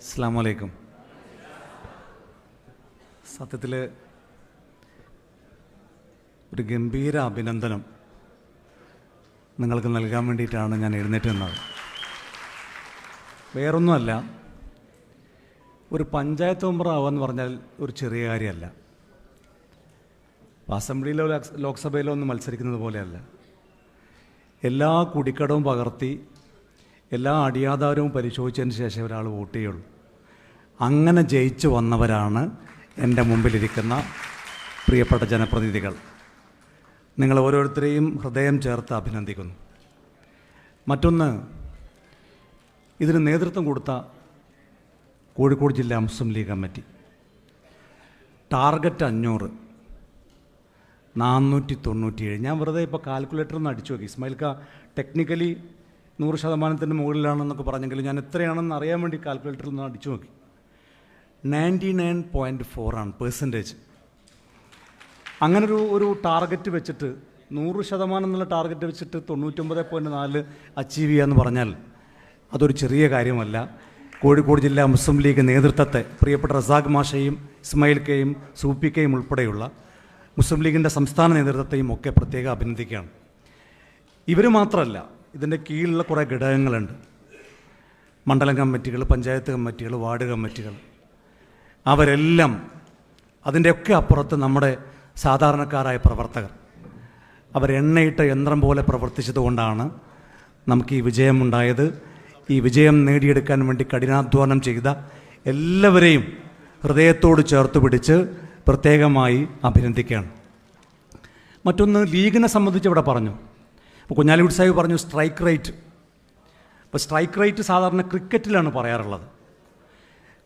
അസ്സാം വലൈക്കും സത്യത്തിൽ ഒരു ഗംഭീര അഭിനന്ദനം നിങ്ങൾക്ക് നൽകാൻ വേണ്ടിയിട്ടാണ് ഞാൻ എഴുന്നേറ്റ് നിന്നത് വേറൊന്നുമല്ല ഒരു പഞ്ചായത്ത് മെമ്പർ ആവുക പറഞ്ഞാൽ ഒരു ചെറിയ കാര്യമല്ല. അസംബ്ലിയിലോ ലോക്സ് ലോക്സഭയിലോ ഒന്നും മത്സരിക്കുന്നത് പോലെയല്ല. എല്ലാ കുടിക്കടവും പകർത്തി എല്ലാ അടിയാധാരവും പരിശോധിച്ചതിന് ശേഷം ഒരാൾ വോട്ട് ചെയ്യുള്ളൂ. അങ്ങനെ ജയിച്ചു വന്നവരാണ് എന്റെ മുമ്പിലിരിക്കുന്ന പ്രിയപ്പെട്ട ജനപ്രതിനിധികൾ. നിങ്ങൾ ഓരോരുത്തരെയും ഹൃദയം ചേർത്ത് അഭിനന്ദിക്കുന്നു. മറ്റൊന്ന് ഇതിന് നേതൃത്വം കൊടുത്ത കോഴിക്കോട് ജില്ലാ മുസ്ലിം ലീഗ് കമ്മിറ്റി. ടാർഗറ്റ് അഞ്ഞൂറ് നാനൂറ്റി തൊണ്ണൂറ്റിയേഴ്. ഞാൻ വെറുതെ ഇപ്പോൾ കാൽക്കുലേറ്റർ ഒന്ന് അടിച്ചു നോക്കി. ഇസ്മായിൽക്ക ടെക്നിക്കലി നൂറ് ശതമാനത്തിന്റെ മുകളിലാണെന്നൊക്കെ പറഞ്ഞെങ്കിലും ഞാൻ എത്രയാണെന്ന് അറിയാൻ വേണ്ടി കാൽക്കുലേറ്ററിൽ നിന്ന് അടിച്ചു നോക്കി. നയന്റി നയൻ പോയിന്റ് ഫോറാണ് പേഴ്സന്റേജ് അങ്ങനൊരു ഒരു ടാർഗറ്റ് വെച്ചിട്ട് നൂറ് ശതമാനം എന്നുള്ള ടാർഗറ്റ് വെച്ചിട്ട് തൊണ്ണൂറ്റൊമ്പത് പോയിന്റ് നാല് അച്ചീവ് ചെയ്യുക എന്ന് പറഞ്ഞാൽ അതൊരു ചെറിയ കാര്യമല്ല. കോഴിക്കോട് ജില്ലാ മുസ്ലിം ലീഗ് നേതൃത്വത്തെ പ്രിയപ്പെട്ട റസാഖ് മാഷയും ഇസ്മായിൽ കെയും സൂപ്പി കെയും ഉൾപ്പെടെയുള്ള മുസ്ലിം ലീഗിന്റെ സംസ്ഥാന നേതൃത്വത്തെയും ഒക്കെ പ്രത്യേകം അഭിനന്ദിക്കുകയാണ്. ഇവർ മാത്രമല്ല ഇതിന്റെ കീഴിലുള്ള കുറേ ഘടകങ്ങളുണ്ട്. മണ്ഡലം കമ്മിറ്റികൾ പഞ്ചായത്ത് കമ്മിറ്റികൾ വാർഡ് കമ്മിറ്റികൾ. അവരെല്ലാം അതിന്റെയൊക്കെ അപ്പുറത്ത് നമ്മുടെ സാധാരണക്കാരായ പ്രവർത്തകർ. അവരെണ്ണയിട്ട യന്ത്രം പോലെ പ്രവർത്തിച്ചതുകൊണ്ടാണ് നമുക്ക് ഈ വിജയമുണ്ടായത്. ഈ വിജയം നേടിയെടുക്കാൻ വേണ്ടി കഠിനാധ്വാനം ചെയ്ത എല്ലാവരെയും ഹൃദയത്തോട് ചേർത്ത് പിടിച്ച് പ്രത്യേകമായി അഭിനന്ദിക്കുകയാണ്. മറ്റൊന്ന് ലീഗിനെ സംബന്ധിച്ച് ഇവിടെ പറഞ്ഞു. ഇപ്പോൾ കുഞ്ഞാലിക്കുട്ടി സാഹിബ് പറഞ്ഞു സ്ട്രൈക്ക് റേറ്റ്. ഇപ്പോൾ സ്ട്രൈക്ക് റേറ്റ് സാധാരണ ക്രിക്കറ്റിലാണ് പറയാറുള്ളത്.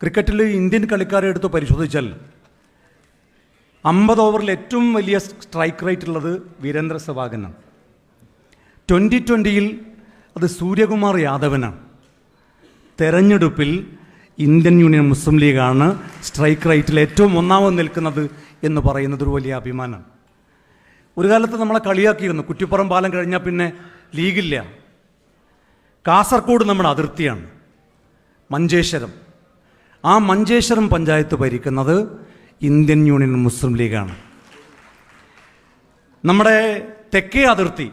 ക്രിക്കറ്റിൽ ഇന്ത്യൻ കളിക്കാരെ എടുത്ത് പരിശോധിച്ചാൽ അമ്പത് ഓവറിൽ ഏറ്റവും വലിയ സ്ട്രൈക്ക് റേറ്റ് ഉള്ളത് വീരേന്ദ്ര സെവാഗനാണ്. ട്വന്റി ട്വന്റിയിൽ അത് സൂര്യകുമാർ യാദവനാണ്. തെരഞ്ഞെടുപ്പിൽ ഇന്ത്യൻ യൂണിയൻ മുസ്ലിം ലീഗാണ് സ്ട്രൈക്ക് റേറ്റിൽ ഏറ്റവും ഒന്നാമത് നിൽക്കുന്നത് എന്ന് പറയുന്നത് ഒരു വലിയ അഭിമാനമാണ്. ഒരു കാലത്ത് നമ്മളെ കളിയാക്കിയിരുന്നു. കുറ്റിപ്പുറം പാലം കഴിഞ്ഞാൽ പിന്നെ ലീഗില്ല. കാസർഗോഡ് നമ്മുടെ അതിർത്തിയാണ്. മഞ്ചേശ്വരം. ആ മഞ്ചേശ്വരം പഞ്ചായത്ത് ഭരിക്കുന്നത് ഇന്ത്യൻ യൂണിയൻ മുസ്ലിം ലീഗാണ്. നമ്മുടെ തെക്കേ അതിർത്തി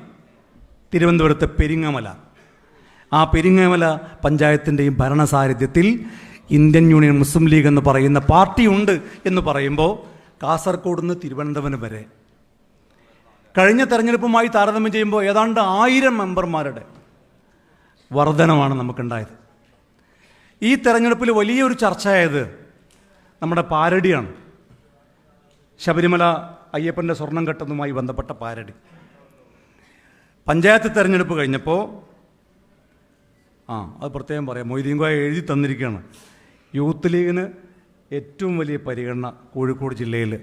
തിരുവനന്തപുരത്തെ പെരിങ്ങമല. ആ പെരിങ്ങമല പഞ്ചായത്തിന്റെയും ഭരണസാരഥ്യത്തിൽ ഇന്ത്യൻ യൂണിയൻ മുസ്ലിം ലീഗ് എന്ന് പറയുന്ന പാർട്ടിയുണ്ട് എന്ന് പറയുമ്പോൾ കാസർഗോഡ് നിന്ന് തിരുവനന്തപുരം വരെ കഴിഞ്ഞ തെരഞ്ഞെടുപ്പുമായി താരതമ്യം ചെയ്യുമ്പോൾ ഏതാണ്ട് ആയിരം മെമ്പർമാരുടെ വർധനമാണ് നമുക്കുണ്ടായത്. ഈ തെരഞ്ഞെടുപ്പിൽ വലിയൊരു ചർച്ചയായത് നമ്മുടെ പാരടിയാണ്. ശബരിമല അയ്യപ്പന്റെ സ്വർണം കെട്ടുന്നതുമായി ബന്ധപ്പെട്ട പാരടി. പഞ്ചായത്ത് തെരഞ്ഞെടുപ്പ് കഴിഞ്ഞപ്പോൾ ആ അത് പ്രത്യേകം പറയാം. മൊയ്തീൻ കോയ എഴുതി തന്നിരിക്കുകയാണ്. യൂത്ത് ലീഗിന് ഏറ്റവും വലിയ പരിഗണന കോഴിക്കോട് ജില്ലയിൽ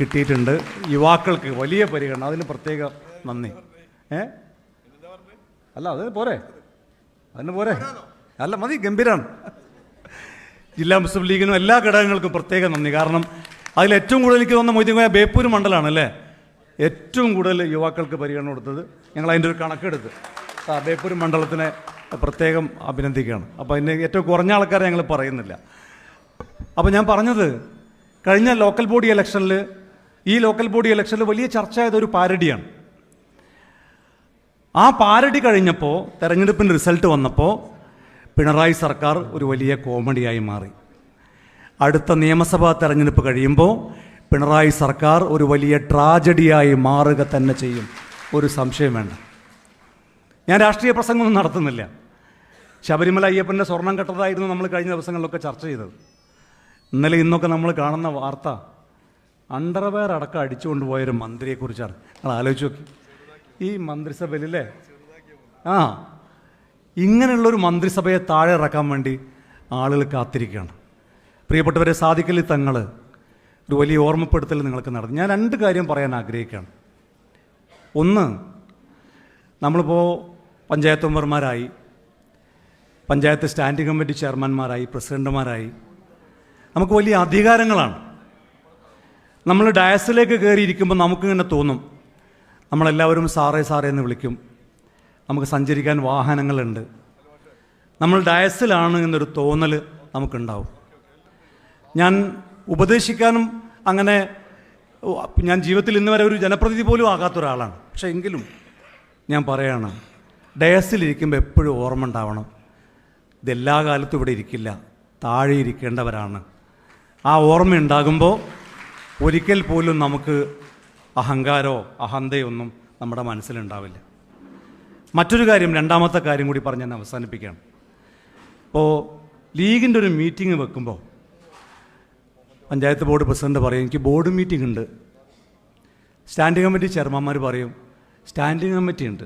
കിട്ടിയിട്ടുണ്ട്. യുവാക്കൾക്ക് വലിയ പരിഗണന അതിന് പ്രത്യേക നന്ദി. ഏ? അല്ല അത് പോരെ. അതിന് പോരെ. അല്ല മതി ഗംഭീരാണ്. ജില്ലാ മുസ്ലിം ലീഗിനും എല്ലാ ഘടകങ്ങൾക്കും പ്രത്യേക നന്ദി. കാരണം അതിൽ ഏറ്റവും കൂടുതൽ എനിക്ക് തോന്നുന്ന മൊയ്തീൻ ബേപ്പൂർ മണ്ഡലമാണ് അല്ലേ? ഏറ്റവും കൂടുതൽ യുവാക്കൾക്ക് പരിഗണന കൊടുത്തത് ഞങ്ങൾ അതിന്റെ ഒരു കണക്കെടുത്ത്. ആ ബേപ്പൂർ മണ്ഡലത്തിനെ പ്രത്യേകം അഭിനന്ദിക്കുകയാണ്. അപ്പോൾ അതിന്റെ ഏറ്റവും കുറഞ്ഞ ആൾക്കാരെ ഞങ്ങൾ പറയുന്നില്ല. അപ്പോൾ ഞാൻ പറഞ്ഞത് കഴിഞ്ഞ ലോക്കൽ ബോഡി ഇലക്ഷനിൽ ഈ ലോക്കൽ ബോഡി ഇലക്ഷനിൽ വലിയ ചർച്ചയായത് ഒരു പാരഡിയാണ് ആ പാരഡി കഴിഞ്ഞപ്പോൾ തെരഞ്ഞെടുപ്പിന്റെ റിസൾട്ട് വന്നപ്പോൾ പിണറായി സർക്കാർ ഒരു വലിയ കോമഡിയായി മാറി. അടുത്ത നിയമസഭാ തെരഞ്ഞെടുപ്പ് കഴിയുമ്പോൾ പിണറായി സർക്കാർ ഒരു വലിയ ട്രാജഡിയായി മാറുക തന്നെ ചെയ്യും. ഒരു സംശയം വേണ്ട. ഞാൻ രാഷ്ട്രീയ പ്രസംഗമൊന്നും നടത്തുന്നില്ല. ശബരിമല അയ്യപ്പന്റെ സ്വർണം കെട്ടതായിരുന്നു നമ്മൾ കഴിഞ്ഞ ദിവസങ്ങളിലൊക്കെ ചർച്ച ചെയ്തത്. ഇന്നലെ ഇന്നൊക്കെ നമ്മൾ കാണുന്ന വാർത്ത അണ്ടർവെയർ അടക്കം അടിച്ചുകൊണ്ട് പോയൊരു മന്ത്രിയെക്കുറിച്ചാണ്. നിങ്ങൾ ആലോചിച്ച് നോക്കി. ഈ മന്ത്രിസഭയിലല്ലേ? ആ. ഇങ്ങനെയുള്ളൊരു മന്ത്രിസഭയെ താഴെ ഇറക്കാൻ വേണ്ടി ആളുകൾ കാത്തിരിക്കുകയാണ്. പ്രിയപ്പെട്ടവരെ സാധിക്കലി തങ്ങൾ ഒരു വലിയ ഓർമ്മപ്പെടുത്തൽ നിങ്ങൾക്ക് നടന്നു ഞാൻ രണ്ട് കാര്യം പറയാൻ ആഗ്രഹിക്കുകയാണ്. ഒന്ന് നമ്മളിപ്പോൾ പഞ്ചായത്ത് മെമ്പർമാരായി പഞ്ചായത്ത് സ്റ്റാൻഡിംഗ് കമ്മിറ്റി ചെയർമാന്മാരായി പ്രസിഡന്റുമാരായി നമുക്ക് വലിയ അധികാരങ്ങളാണ്. നമ്മൾ ഡയസിലേക്ക് കയറിയിരിക്കുമ്പോൾ നമുക്കിങ്ങനെ തോന്നും. നമ്മളെല്ലാവരും സാറേ സാറേ എന്ന് വിളിക്കും. നമുക്ക് സഞ്ചരിക്കാൻ വാഹനങ്ങളുണ്ട്. നമ്മൾ ഡയസിലാണ് എന്നൊരു തോന്നൽ നമുക്കുണ്ടാവും. ഞാൻ ഉപദേശിക്കാനും അങ്ങനെ ഞാൻ ജീവിതത്തിൽ ഇന്ന് വരെ ഒരു ജനപ്രതിനിധി പോലും ആകാത്ത ഒരാളാണ്. പക്ഷേ എങ്കിലും ഞാൻ പറയാണ് ഡയസിലിരിക്കുമ്പോൾ എപ്പോഴും ഓർമ്മ ഉണ്ടാവണം. ഇതെല്ലാ കാലത്തും ഇവിടെ ഇരിക്കില്ല. താഴെ ഇരിക്കേണ്ടവരാണ്. ആ ഓർമ്മ ഉണ്ടാകുമ്പോൾ ഒരിക്കൽ പോലും നമുക്ക് അഹങ്കാരോ അഹന്തയോ ഒന്നും നമ്മുടെ മനസ്സിലുണ്ടാവില്ല. മറ്റൊരു കാര്യം രണ്ടാമത്തെ കാര്യം കൂടി പറഞ്ഞ് ഞാൻ അവസാനിപ്പിക്കുകയാണ് ഇപ്പോൾ ലീഗിന്റെ ഒരു മീറ്റിംഗ് വെക്കുമ്പോൾ പഞ്ചായത്ത് ബോർഡ് പ്രസിഡന്റ് പറയും എനിക്ക് ബോർഡ് മീറ്റിംഗ് ഉണ്ട്. സ്റ്റാൻഡിംഗ് കമ്മിറ്റി ചെയർമാന്മാർ പറയും സ്റ്റാൻഡിംഗ് കമ്മിറ്റി ഉണ്ട്.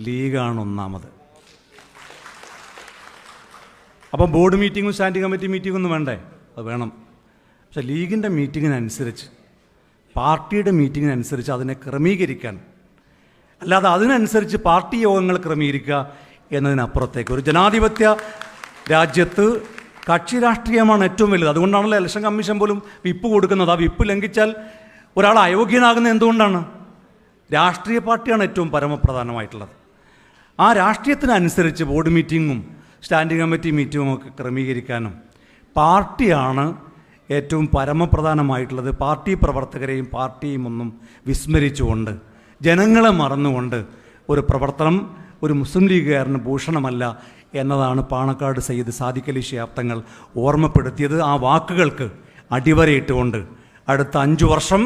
ലീഗാണ് ഒന്നാമത്. അപ്പം ബോർഡ് മീറ്റിങ്ങും സ്റ്റാൻഡിംഗ് കമ്മിറ്റി മീറ്റിംഗും ഒന്നും വേണ്ടേ? അത് വേണം. പക്ഷെ ലീഗിന്റെ മീറ്റിങ്ങിനനുസരിച്ച് പാർട്ടിയുടെ മീറ്റിങ്ങിനനുസരിച്ച് അതിനെ ക്രമീകരിക്കാൻ അല്ലാതെ അതിനനുസരിച്ച് പാർട്ടി യോഗങ്ങൾ ക്രമീകരിക്കുക എന്നതിനപ്പുറത്തേക്ക് ഒരു ജനാധിപത്യ രാജ്യത്ത് കക്ഷി രാഷ്ട്രീയമാണ് ഏറ്റവും വലുത്. അതുകൊണ്ടാണല്ലോ ഇലക്ഷൻ കമ്മീഷൻ പോലും വിപ്പ് കൊടുക്കുന്നത്. ആ വിപ്പ് ലംഘിച്ചാൽ ഒരാൾ അയോഗ്യനാകുന്നത് എന്തുകൊണ്ടാണ്? രാഷ്ട്രീയ പാർട്ടിയാണ് ഏറ്റവും പരമപ്രധാനമായിട്ടുള്ളത്. ആ രാഷ്ട്രീയത്തിനനുസരിച്ച് ബോർഡ് മീറ്റിങ്ങും സ്റ്റാൻഡിംഗ് കമ്മിറ്റി മീറ്റിങ്ങും ഒക്കെ ക്രമീകരിക്കാനും പാർട്ടിയാണ് ഏറ്റവും പരമപ്രധാനമായിട്ടുള്ളത് പാർട്ടി പ്രവർത്തകരെയും പാർട്ടിയും ഒന്നും വിസ്മരിച്ചുകൊണ്ട് ജനങ്ങളെ മറന്നുകൊണ്ട് ഒരു പ്രവർത്തനം ഒരു മുസ്ലിം ലീഗുകാരന് ഭൂഷണമല്ല എന്നതാണ് പാണക്കാട് സയ്യിദ് സാദിഖലി ശാബ്ദങ്ങൾ ഓർമ്മപ്പെടുത്തിയത്. ആ വാക്കുകൾക്ക് അടിവരയിട്ടുകൊണ്ട് അടുത്ത അഞ്ചു വർഷം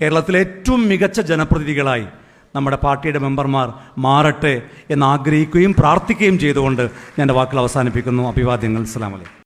കേരളത്തിലെ ഏറ്റവും മികച്ച ജനപ്രതിനിധികളായി നമ്മുടെ പാർട്ടിയുടെ മെമ്പർമാർ മാറട്ടെ എന്ന് ആഗ്രഹിക്കുകയും പ്രാർത്ഥിക്കുകയും ചെയ്തുകൊണ്ട് ഞാൻ വാക്കുകൾ അവസാനിപ്പിക്കുന്നു. അഭിവാദ്യങ്ങൾ. അസ്സലാമലൈക്കും